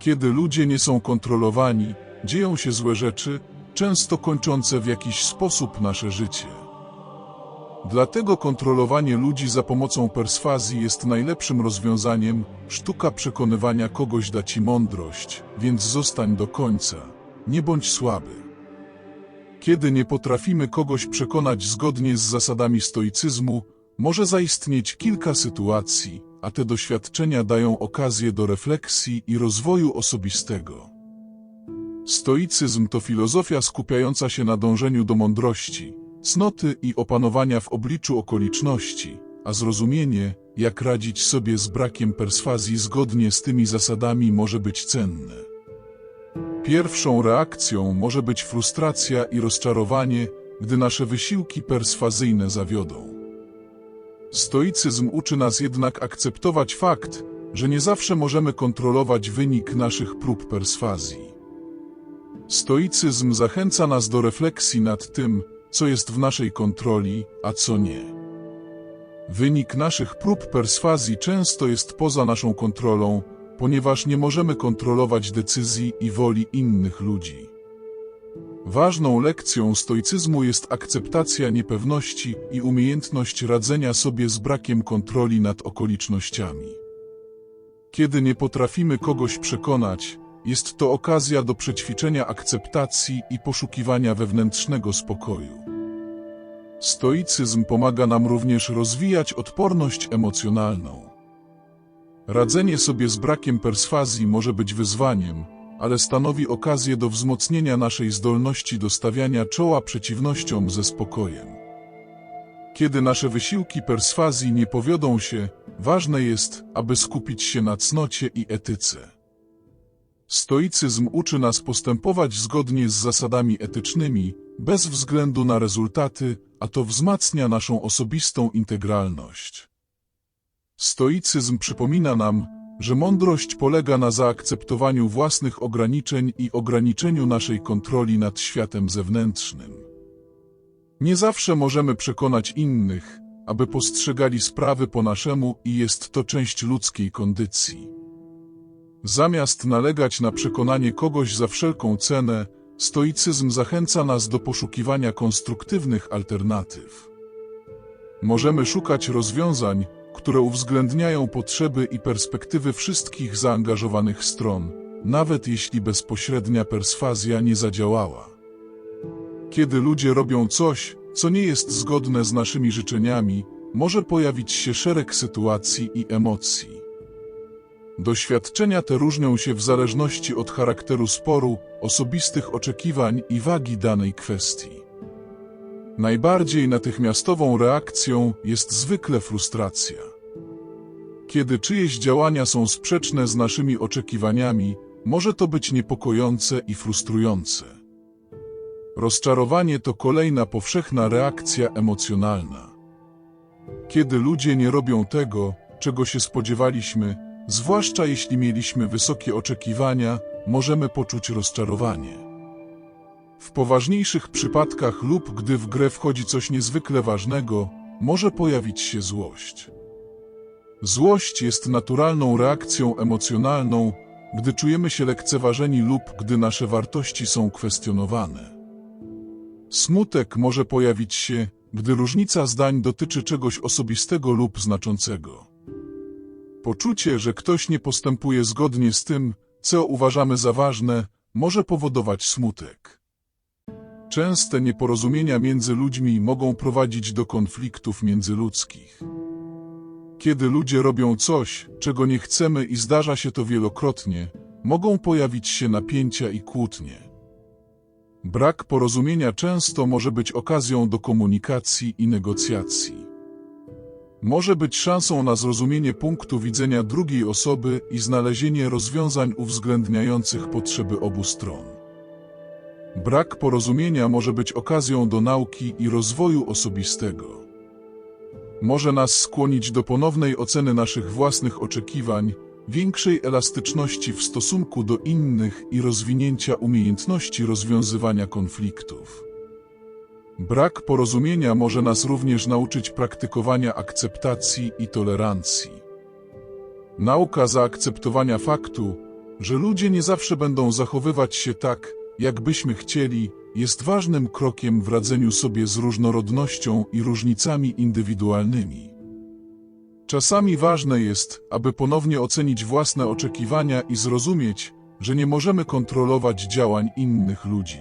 Kiedy ludzie nie są kontrolowani, dzieją się złe rzeczy, często kończące w jakiś sposób nasze życie. Dlatego kontrolowanie ludzi za pomocą perswazji jest najlepszym rozwiązaniem. Sztuka przekonywania kogoś da ci mądrość, więc zostań do końca. Nie bądź słaby. Kiedy nie potrafimy kogoś przekonać zgodnie z zasadami stoicyzmu, może zaistnieć kilka sytuacji, a te doświadczenia dają okazję do refleksji i rozwoju osobistego. Stoicyzm to filozofia skupiająca się na dążeniu do mądrości, cnoty i opanowania w obliczu okoliczności, a zrozumienie, jak radzić sobie z brakiem perswazji zgodnie z tymi zasadami może być cenne. Pierwszą reakcją może być frustracja i rozczarowanie, gdy nasze wysiłki perswazyjne zawiodą. Stoicyzm uczy nas jednak akceptować fakt, że nie zawsze możemy kontrolować wynik naszych prób perswazji. Stoicyzm zachęca nas do refleksji nad tym, co jest w naszej kontroli, a co nie. Wynik naszych prób perswazji często jest poza naszą kontrolą, ponieważ nie możemy kontrolować decyzji i woli innych ludzi. Ważną lekcją stoicyzmu jest akceptacja niepewności i umiejętność radzenia sobie z brakiem kontroli nad okolicznościami. Kiedy nie potrafimy kogoś przekonać, jest to okazja do przećwiczenia akceptacji i poszukiwania wewnętrznego spokoju. Stoicyzm pomaga nam również rozwijać odporność emocjonalną. Radzenie sobie z brakiem perswazji może być wyzwaniem, ale stanowi okazję do wzmocnienia naszej zdolności do stawiania czoła przeciwnościom ze spokojem. Kiedy nasze wysiłki perswazji nie powiodą się, ważne jest, aby skupić się na cnocie i etyce. Stoicyzm uczy nas postępować zgodnie z zasadami etycznymi, bez względu na rezultaty, a to wzmacnia naszą osobistą integralność. Stoicyzm przypomina nam, że mądrość polega na zaakceptowaniu własnych ograniczeń i ograniczeniu naszej kontroli nad światem zewnętrznym. Nie zawsze możemy przekonać innych, aby postrzegali sprawy po naszemu i jest to część ludzkiej kondycji. Zamiast nalegać na przekonanie kogoś za wszelką cenę, stoicyzm zachęca nas do poszukiwania konstruktywnych alternatyw. Możemy szukać rozwiązań, które uwzględniają potrzeby i perspektywy wszystkich zaangażowanych stron, nawet jeśli bezpośrednia perswazja nie zadziałała. Kiedy ludzie robią coś, co nie jest zgodne z naszymi życzeniami, może pojawić się szereg sytuacji i emocji. Doświadczenia te różnią się w zależności od charakteru sporu, osobistych oczekiwań i wagi danej kwestii. Najbardziej natychmiastową reakcją jest zwykle frustracja. Kiedy czyjeś działania są sprzeczne z naszymi oczekiwaniami, może to być niepokojące i frustrujące. Rozczarowanie to kolejna powszechna reakcja emocjonalna. Kiedy ludzie nie robią tego, czego się spodziewaliśmy, Zwłaszcza jeśli mieliśmy wysokie oczekiwania, możemy poczuć rozczarowanie. W poważniejszych przypadkach lub gdy w grę wchodzi coś niezwykle ważnego, może pojawić się złość. Złość jest naturalną reakcją emocjonalną, gdy czujemy się lekceważeni lub gdy nasze wartości są kwestionowane. Smutek może pojawić się, gdy różnica zdań dotyczy czegoś osobistego lub znaczącego. Poczucie, że ktoś nie postępuje zgodnie z tym, co uważamy za ważne, może powodować smutek. Częste nieporozumienia między ludźmi mogą prowadzić do konfliktów międzyludzkich. Kiedy ludzie robią coś, czego nie chcemy i zdarza się to wielokrotnie, mogą pojawić się napięcia i kłótnie. Brak porozumienia często może być okazją do komunikacji i negocjacji. Może być szansą na zrozumienie punktu widzenia drugiej osoby i znalezienie rozwiązań uwzględniających potrzeby obu stron. Brak porozumienia może być okazją do nauki i rozwoju osobistego. Może nas skłonić do ponownej oceny naszych własnych oczekiwań, większej elastyczności w stosunku do innych i rozwinięcia umiejętności rozwiązywania konfliktów. Brak porozumienia może nas również nauczyć praktykowania akceptacji i tolerancji. Nauka zaakceptowania faktu, że ludzie nie zawsze będą zachowywać się tak, jakbyśmy chcieli, jest ważnym krokiem w radzeniu sobie z różnorodnością i różnicami indywidualnymi. Czasami ważne jest, aby ponownie ocenić własne oczekiwania i zrozumieć, że nie możemy kontrolować działań innych ludzi.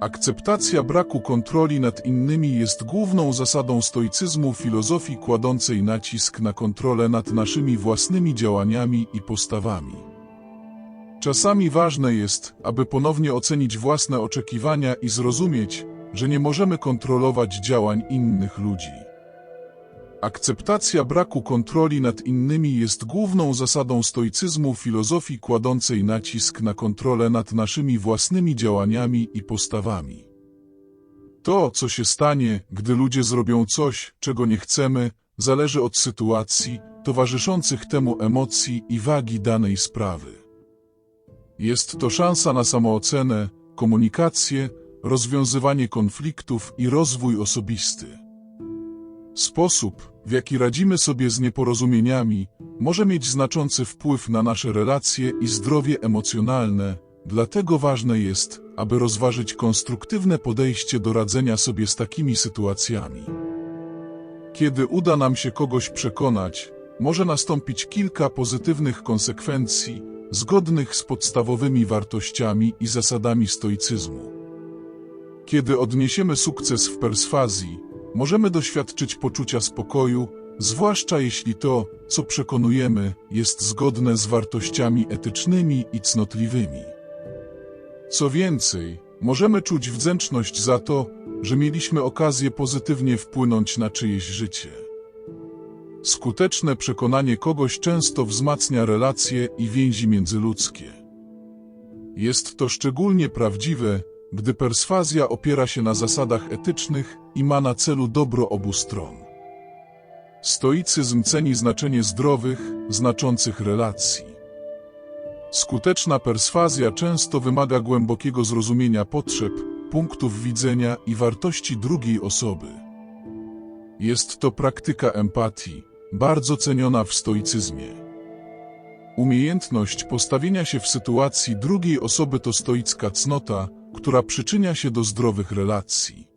Akceptacja braku kontroli nad innymi jest główną zasadą stoicyzmu filozofii kładącej nacisk na kontrolę nad naszymi własnymi działaniami i postawami. Czasami ważne jest, aby ponownie ocenić własne oczekiwania i zrozumieć, że nie możemy kontrolować działań innych ludzi. Akceptacja braku kontroli nad innymi jest główną zasadą stoicyzmu filozofii kładącej nacisk na kontrolę nad naszymi własnymi działaniami i postawami. To, co się stanie, gdy ludzie zrobią coś, czego nie chcemy, zależy od sytuacji, towarzyszących temu emocji i wagi danej sprawy. Jest to szansa na samoocenę, komunikację, rozwiązywanie konfliktów i rozwój osobisty. Sposób, w jaki radzimy sobie z nieporozumieniami, może mieć znaczący wpływ na nasze relacje i zdrowie emocjonalne, dlatego ważne jest, aby rozważyć konstruktywne podejście do radzenia sobie z takimi sytuacjami. Kiedy uda nam się kogoś przekonać, może nastąpić kilka pozytywnych konsekwencji, zgodnych z podstawowymi wartościami i zasadami stoicyzmu. Kiedy odniesiemy sukces w perswazji, możemy doświadczyć poczucia spokoju, zwłaszcza jeśli to, co przekonujemy, jest zgodne z wartościami etycznymi i cnotliwymi. Co więcej, możemy czuć wdzięczność za to, że mieliśmy okazję pozytywnie wpłynąć na czyjeś życie. Skuteczne przekonanie kogoś często wzmacnia relacje i więzi międzyludzkie. Jest to szczególnie prawdziwe, gdy perswazja opiera się na zasadach etycznych i ma na celu dobro obu stron. Stoicyzm ceni znaczenie zdrowych, znaczących relacji. Skuteczna perswazja często wymaga głębokiego zrozumienia potrzeb, punktów widzenia i wartości drugiej osoby. Jest to praktyka empatii, bardzo ceniona w stoicyzmie. Umiejętność postawienia się w sytuacji drugiej osoby to stoicka cnota, która przyczynia się do zdrowych relacji.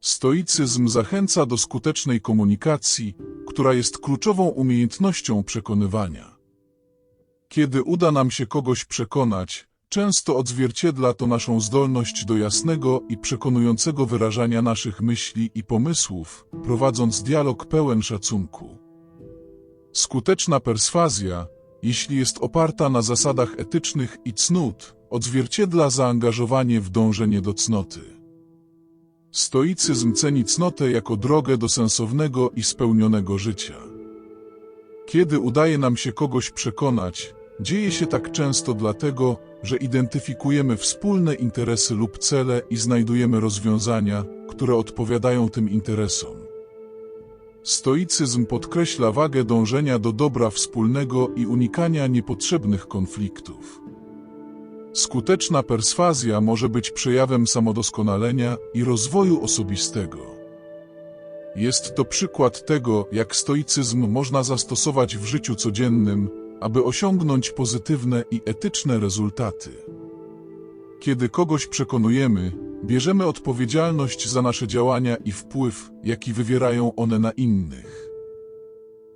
Stoicyzm zachęca do skutecznej komunikacji, która jest kluczową umiejętnością przekonywania. Kiedy uda nam się kogoś przekonać, często odzwierciedla to naszą zdolność do jasnego i przekonującego wyrażania naszych myśli i pomysłów, prowadząc dialog pełen szacunku. Skuteczna perswazja, jeśli jest oparta na zasadach etycznych i cnót, odzwierciedla zaangażowanie w dążenie do cnoty. Stoicyzm ceni cnotę jako drogę do sensownego i spełnionego życia. Kiedy udaje nam się kogoś przekonać, dzieje się tak często dlatego, że identyfikujemy wspólne interesy lub cele i znajdujemy rozwiązania, które odpowiadają tym interesom. Stoicyzm podkreśla wagę dążenia do dobra wspólnego i unikania niepotrzebnych konfliktów. Skuteczna perswazja może być przejawem samodoskonalenia i rozwoju osobistego. Jest to przykład tego, jak stoicyzm można zastosować w życiu codziennym, aby osiągnąć pozytywne i etyczne rezultaty. Kiedy kogoś przekonujemy, bierzemy odpowiedzialność za nasze działania i wpływ, jaki wywierają one na innych.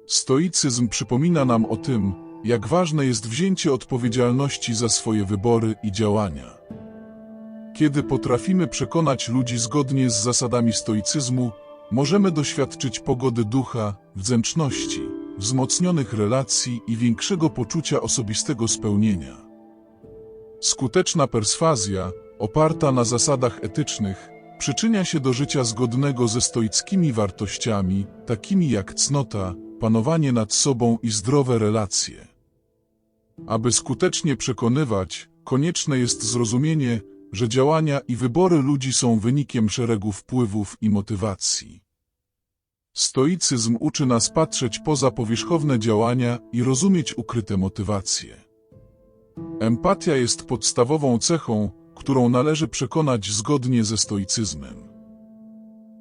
Stoicyzm przypomina nam o tym, jak ważne jest wzięcie odpowiedzialności za swoje wybory i działania. Kiedy potrafimy przekonać ludzi zgodnie z zasadami stoicyzmu, możemy doświadczyć pogody ducha, wdzięczności, wzmocnionych relacji i większego poczucia osobistego spełnienia. Skuteczna perswazja, oparta na zasadach etycznych, przyczynia się do życia zgodnego ze stoickimi wartościami, takimi jak cnota, panowanie nad sobą i zdrowe relacje. Aby skutecznie przekonywać, konieczne jest zrozumienie, że działania i wybory ludzi są wynikiem szeregu wpływów i motywacji. Stoicyzm uczy nas patrzeć poza powierzchowne działania i rozumieć ukryte motywacje. Empatia jest podstawową cechą, którą należy przekonać zgodnie ze stoicyzmem.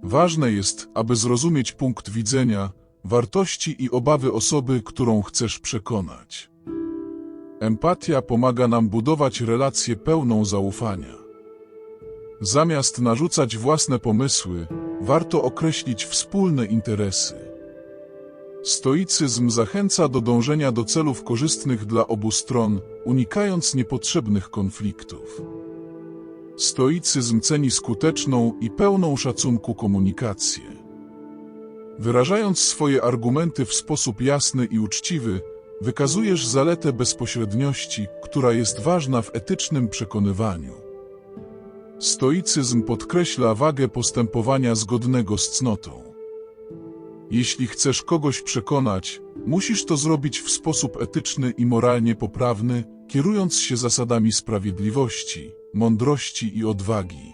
Ważne jest, aby zrozumieć punkt widzenia, wartości i obawy osoby, którą chcesz przekonać. Empatia pomaga nam budować relację pełną zaufania. Zamiast narzucać własne pomysły, warto określić wspólne interesy. Stoicyzm zachęca do dążenia do celów korzystnych dla obu stron, unikając niepotrzebnych konfliktów. Stoicyzm ceni skuteczną i pełną szacunku komunikację. Wyrażając swoje argumenty w sposób jasny i uczciwy, wykazujesz zaletę bezpośredniości, która jest ważna w etycznym przekonywaniu. Stoicyzm podkreśla wagę postępowania zgodnego z cnotą. Jeśli chcesz kogoś przekonać, musisz to zrobić w sposób etyczny i moralnie poprawny, kierując się zasadami sprawiedliwości, mądrości i odwagi.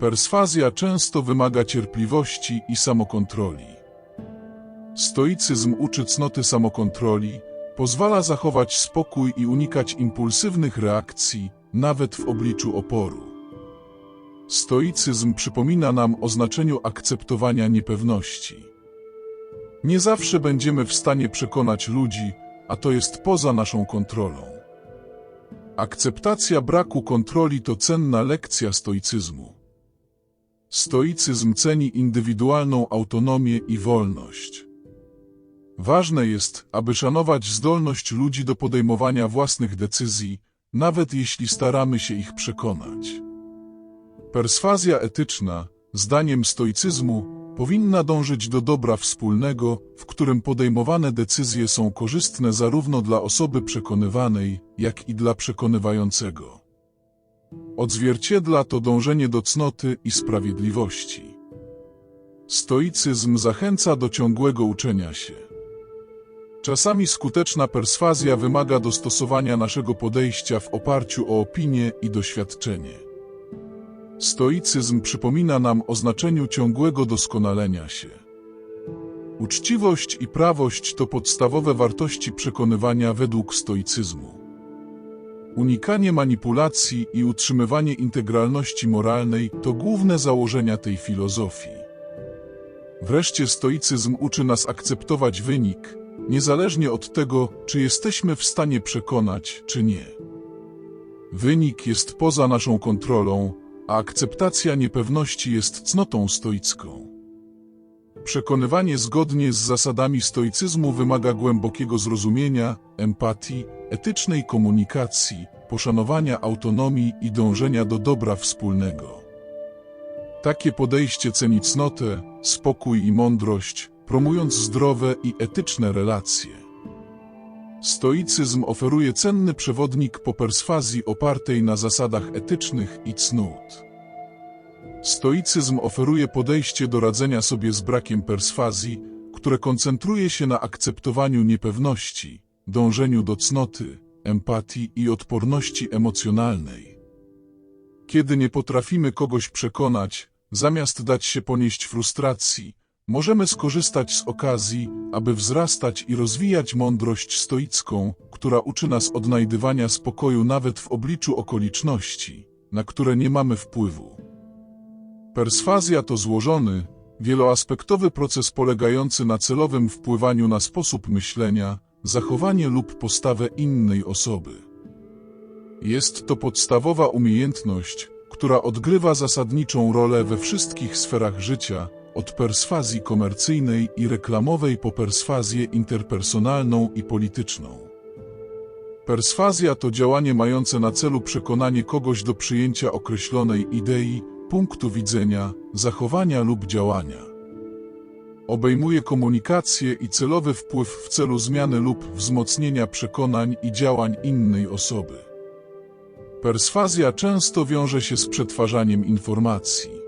Perswazja często wymaga cierpliwości i samokontroli. Stoicyzm uczy cnoty samokontroli, pozwala zachować spokój i unikać impulsywnych reakcji, nawet w obliczu oporu. Stoicyzm przypomina nam o znaczeniu akceptowania niepewności. Nie zawsze będziemy w stanie przekonać ludzi, a to jest poza naszą kontrolą. Akceptacja braku kontroli to cenna lekcja stoicyzmu. Stoicyzm ceni indywidualną autonomię i wolność. Ważne jest, aby szanować zdolność ludzi do podejmowania własnych decyzji, nawet jeśli staramy się ich przekonać. Perswazja etyczna, zdaniem stoicyzmu, powinna dążyć do dobra wspólnego, w którym podejmowane decyzje są korzystne zarówno dla osoby przekonywanej, jak i dla przekonywającego. Odzwierciedla to dążenie do cnoty i sprawiedliwości. Stoicyzm zachęca do ciągłego uczenia się. Czasami skuteczna perswazja wymaga dostosowania naszego podejścia w oparciu o opinię i doświadczenie. Stoicyzm przypomina nam o znaczeniu ciągłego doskonalenia się. Uczciwość i prawość to podstawowe wartości przekonywania według stoicyzmu. Unikanie manipulacji i utrzymywanie integralności moralnej to główne założenia tej filozofii. Wreszcie stoicyzm uczy nas akceptować wynik, niezależnie od tego, czy jesteśmy w stanie przekonać, czy nie. Wynik jest poza naszą kontrolą, a akceptacja niepewności jest cnotą stoicką. Przekonywanie zgodnie z zasadami stoicyzmu wymaga głębokiego zrozumienia, empatii, etycznej komunikacji, poszanowania autonomii i dążenia do dobra wspólnego. Takie podejście ceni cnotę, spokój i mądrość, promując zdrowe i etyczne relacje. Stoicyzm oferuje cenny przewodnik po perswazji opartej na zasadach etycznych i cnót. Stoicyzm oferuje podejście do radzenia sobie z brakiem perswazji, które koncentruje się na akceptowaniu niepewności, dążeniu do cnoty, empatii i odporności emocjonalnej. Kiedy nie potrafimy kogoś przekonać, zamiast dać się ponieść frustracji, możemy skorzystać z okazji, aby wzrastać i rozwijać mądrość stoicką, która uczy nas odnajdywania spokoju nawet w obliczu okoliczności, na które nie mamy wpływu. Perswazja to złożony, wieloaspektowy proces polegający na celowym wpływaniu na sposób myślenia, zachowanie lub postawę innej osoby. Jest to podstawowa umiejętność, która odgrywa zasadniczą rolę we wszystkich sferach życia, od perswazji komercyjnej i reklamowej po perswazję interpersonalną i polityczną. Perswazja to działanie mające na celu przekonanie kogoś do przyjęcia określonej idei, punktu widzenia, zachowania lub działania. Obejmuje komunikację i celowy wpływ w celu zmiany lub wzmocnienia przekonań i działań innej osoby. Perswazja często wiąże się z przetwarzaniem informacji.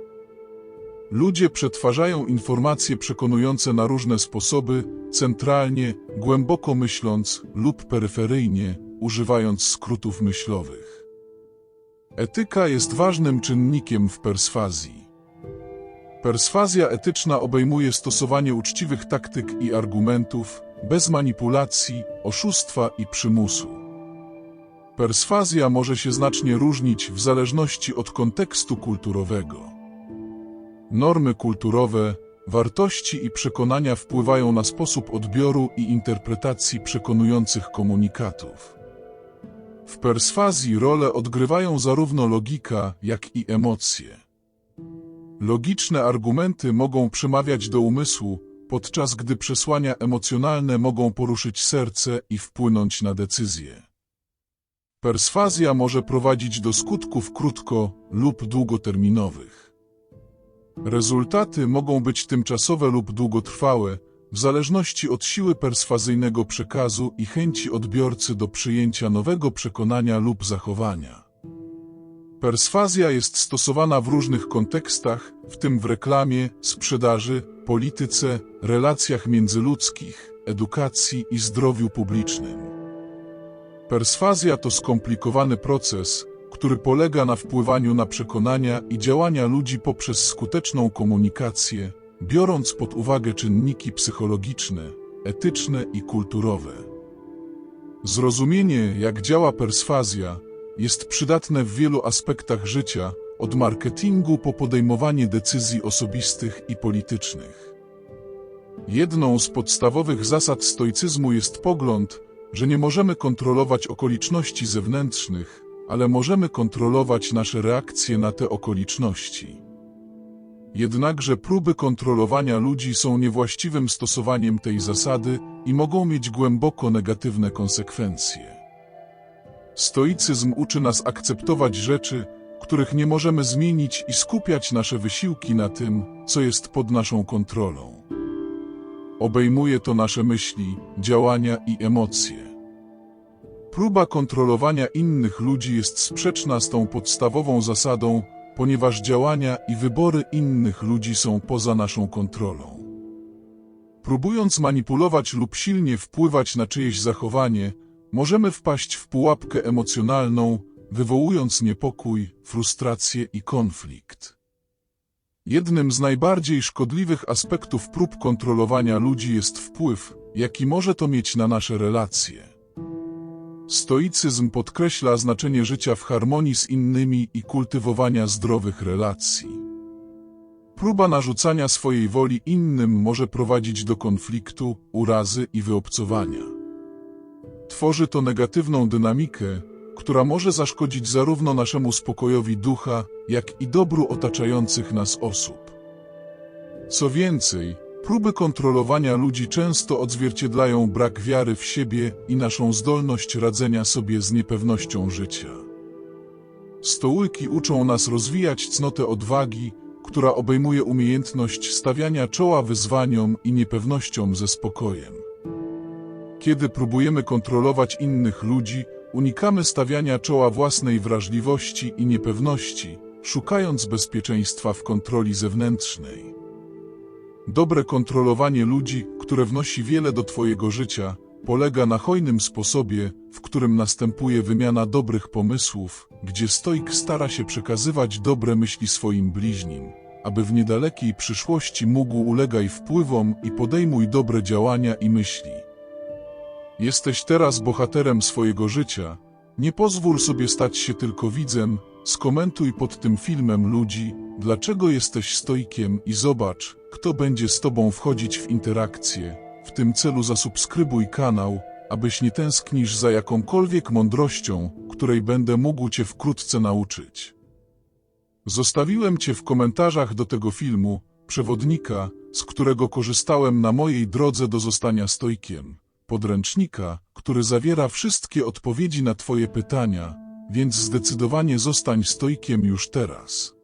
Ludzie przetwarzają informacje przekonujące na różne sposoby, centralnie, głęboko myśląc lub peryferyjnie, używając skrótów myślowych. Etyka jest ważnym czynnikiem w perswazji. Perswazja etyczna obejmuje stosowanie uczciwych taktyk i argumentów, bez manipulacji, oszustwa i przymusu. Perswazja może się znacznie różnić w zależności od kontekstu kulturowego. Normy kulturowe, wartości i przekonania wpływają na sposób odbioru i interpretacji przekonujących komunikatów. W perswazji rolę odgrywają zarówno logika, jak i emocje. Logiczne argumenty mogą przemawiać do umysłu, podczas gdy przesłania emocjonalne mogą poruszyć serce i wpłynąć na decyzje. Perswazja może prowadzić do skutków krótko lub długoterminowych. Rezultaty mogą być tymczasowe lub długotrwałe, w zależności od siły perswazyjnego przekazu i chęci odbiorcy do przyjęcia nowego przekonania lub zachowania. Perswazja jest stosowana w różnych kontekstach, w tym w reklamie, sprzedaży, polityce, relacjach międzyludzkich, edukacji i zdrowiu publicznym. Perswazja to skomplikowany proces, który polega na wpływaniu na przekonania i działania ludzi poprzez skuteczną komunikację, biorąc pod uwagę czynniki psychologiczne, etyczne i kulturowe. Zrozumienie, jak działa perswazja, jest przydatne w wielu aspektach życia, od marketingu po podejmowanie decyzji osobistych i politycznych. Jedną z podstawowych zasad stoicyzmu jest pogląd, że nie możemy kontrolować okoliczności zewnętrznych, ale możemy kontrolować nasze reakcje na te okoliczności. Jednakże próby kontrolowania ludzi są niewłaściwym stosowaniem tej zasady i mogą mieć głęboko negatywne konsekwencje. Stoicyzm uczy nas akceptować rzeczy, których nie możemy zmienić i skupiać nasze wysiłki na tym, co jest pod naszą kontrolą. Obejmuje to nasze myśli, działania i emocje. Próba kontrolowania innych ludzi jest sprzeczna z tą podstawową zasadą, ponieważ działania i wybory innych ludzi są poza naszą kontrolą. Próbując manipulować lub silnie wpływać na czyjeś zachowanie, możemy wpaść w pułapkę emocjonalną, wywołując niepokój, frustrację i konflikt. Jednym z najbardziej szkodliwych aspektów prób kontrolowania ludzi jest wpływ, jaki może to mieć na nasze relacje. Stoicyzm podkreśla znaczenie życia w harmonii z innymi i kultywowania zdrowych relacji. Próba narzucania swojej woli innym może prowadzić do konfliktu, urazy i wyobcowania. Tworzy to negatywną dynamikę, która może zaszkodzić zarówno naszemu spokojowi ducha, jak i dobru otaczających nas osób. Co więcej, próby kontrolowania ludzi często odzwierciedlają brak wiary w siebie i naszą zdolność radzenia sobie z niepewnością życia. Stołyki uczą nas rozwijać cnotę odwagi, która obejmuje umiejętność stawiania czoła wyzwaniom i niepewnościom ze spokojem. Kiedy próbujemy kontrolować innych ludzi, unikamy stawiania czoła własnej wrażliwości i niepewności, szukając bezpieczeństwa w kontroli zewnętrznej. Dobre kontrolowanie ludzi, które wnosi wiele do Twojego życia, polega na hojnym sposobie, w którym następuje wymiana dobrych pomysłów, gdzie stoik stara się przekazywać dobre myśli swoim bliźnim, aby w niedalekiej przyszłości mógł ulegać wpływom i podejmuj dobre działania i myśli. Jesteś teraz bohaterem swojego życia, nie pozwól sobie stać się tylko widzem, skomentuj pod tym filmem ludzi, dlaczego jesteś stoikiem i zobacz, kto będzie z Tobą wchodzić w interakcję. W tym celu zasubskrybuj kanał, abyś nie tęsknisz za jakąkolwiek mądrością, której będę mógł Cię wkrótce nauczyć. Zostawiłem Cię w komentarzach do tego filmu, przewodnika, z którego korzystałem na mojej drodze do zostania stoikiem, podręcznika, który zawiera wszystkie odpowiedzi na Twoje pytania, więc zdecydowanie zostań stoikiem już teraz.